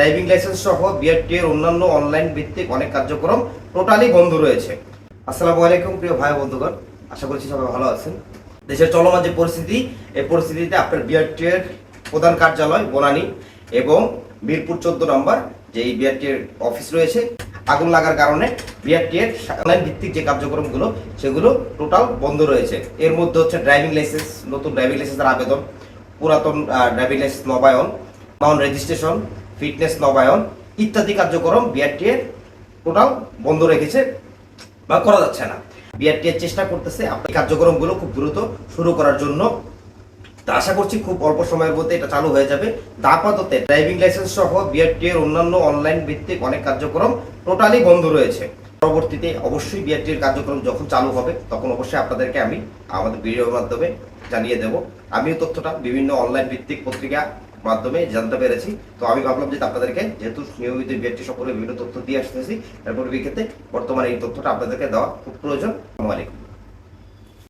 Driving licence সহ BRT এর অন্যান্য অনলাইন ভিত্তিক অনেক কার্যক্রম টোটালি বন্ধ রয়েছে। আসসালামু আলাইকুম প্রিয় ভাই বন্ধুগণ, আশা করছি সবাই ভালো আছেন। দেশের চলমান যে পরিস্থিতি, এই পরিস্থিতিতে আপনার বিআরটি এর প্রধান কার্যালয় বনানী এবং মিরপুর চোদ্দ নম্বর যে এই বিআরটি এর অফিস রয়েছে, আগুন লাগার কারণে বিআরটি এর অনলাইন ভিত্তিক যে কার্যক্রমগুলো, সেগুলো টোটাল বন্ধ রয়েছে। এর মধ্যে হচ্ছে ড্রাইভিং লাইসেন্স নতুন ড্রাইভিং লাইসেন্সের আবেদন, পুরাতন ড্রাইভিং লাইসেন্স নবায়ন মাউন্ট রেজিস্ট্রেশন ফিটনেস নবায়ন ইত্যাদি কার্যক্রম বিআরটি এর টোটাল বন্ধ রেখেছে বা করা যাচ্ছে না। বিআরটি এর চেষ্টা করতেছে আপনি কার্যক্রমগুলো খুব দ্রুত শুরু করার জন্য। তা আশা করছি খুব অল্প সময়ের মধ্যে এটা চালু হয়ে যাবে। তা আপাতত ড্রাইভিং লাইসেন্স সহ বিআরটি এর অন্যান্য অনলাইন ভিত্তিক অনেক কার্যক্রম টোটালি বন্ধ রয়েছে। পরবর্তীতে অবশ্যই বিআরটি এর কার্যক্রম যখন চালু হবে, তখন অবশ্যই আপনাদেরকে আমি আমাদের ভিডিওর মাধ্যমে জানিয়ে দেব। আমিও তথ্যটা বিভিন্ন অনলাইন ভিত্তিক পত্রিকা মাধ্যমে জানতে পেরেছি। তো আমি ভাবলাম যে আপনাদেরকে যেহেতু নিয়মিত বিআরটি সকলে বিভিন্ন তথ্য দিয়ে আসতেছি তারপর বিক্ষেত্রে বর্তমানে এই তথ্যটা আপনাদেরকে দেওয়া খুব প্রয়োজন। আলাইকুম।